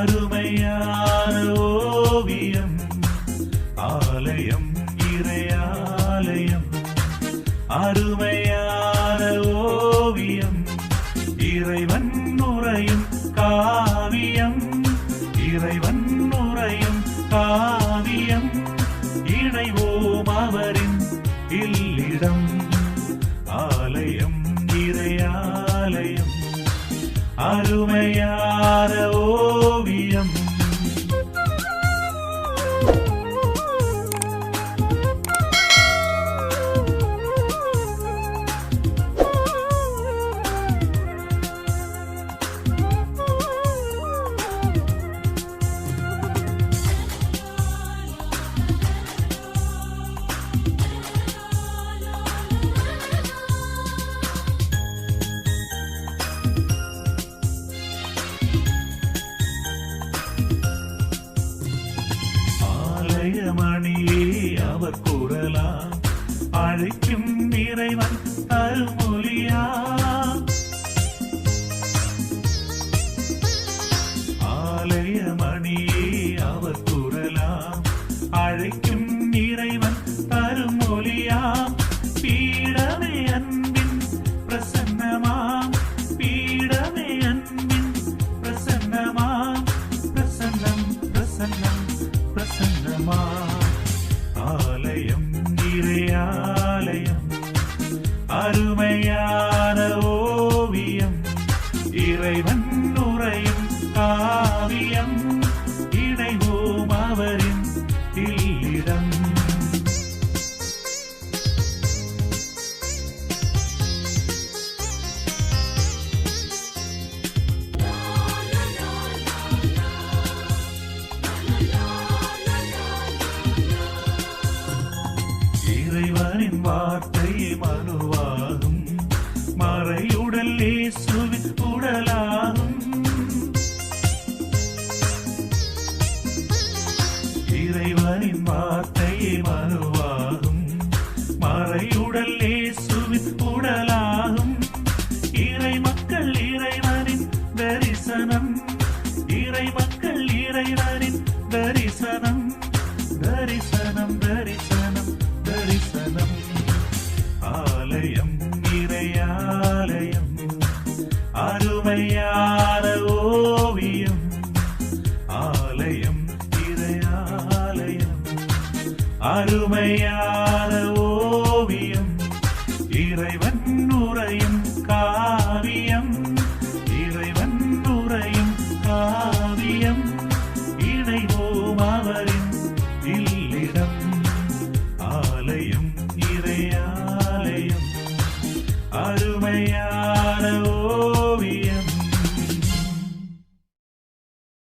அருமையான ஓவியம். ஆலயம் இறையாலயம் அருமையான ஓவியம். இறைவன் நுரையும் காவியம். இறைவன் நுரையும் காவியம். இணைவோம் அழிக்கும் இறைவன். இறைவன் உரையும் காவியம் இணைவோம் அவரின் இல்லிடம் இறைவனின் வார்த்தை மனுவாகும். மறையுடல் இறைவனின் வார்த்தை மனுவாகும் மறையுடல் இயேசுவின் உடலாகும் இறை மக்கள் இறைவனின் தரிசனம். இறை மக்கள் இறைவனின் தரிசனம். தரிசனம் தரிசனம் தரிசனம். ஆலயம் இறையாலயம் அருமையான ஓவியம் இறைவன் உரையும் காவியம் இறைவன் உரையும் காவியம் இணைவோம் அவரின் இல்லிடம் ஆலயம் இறையாலயம். அருமையான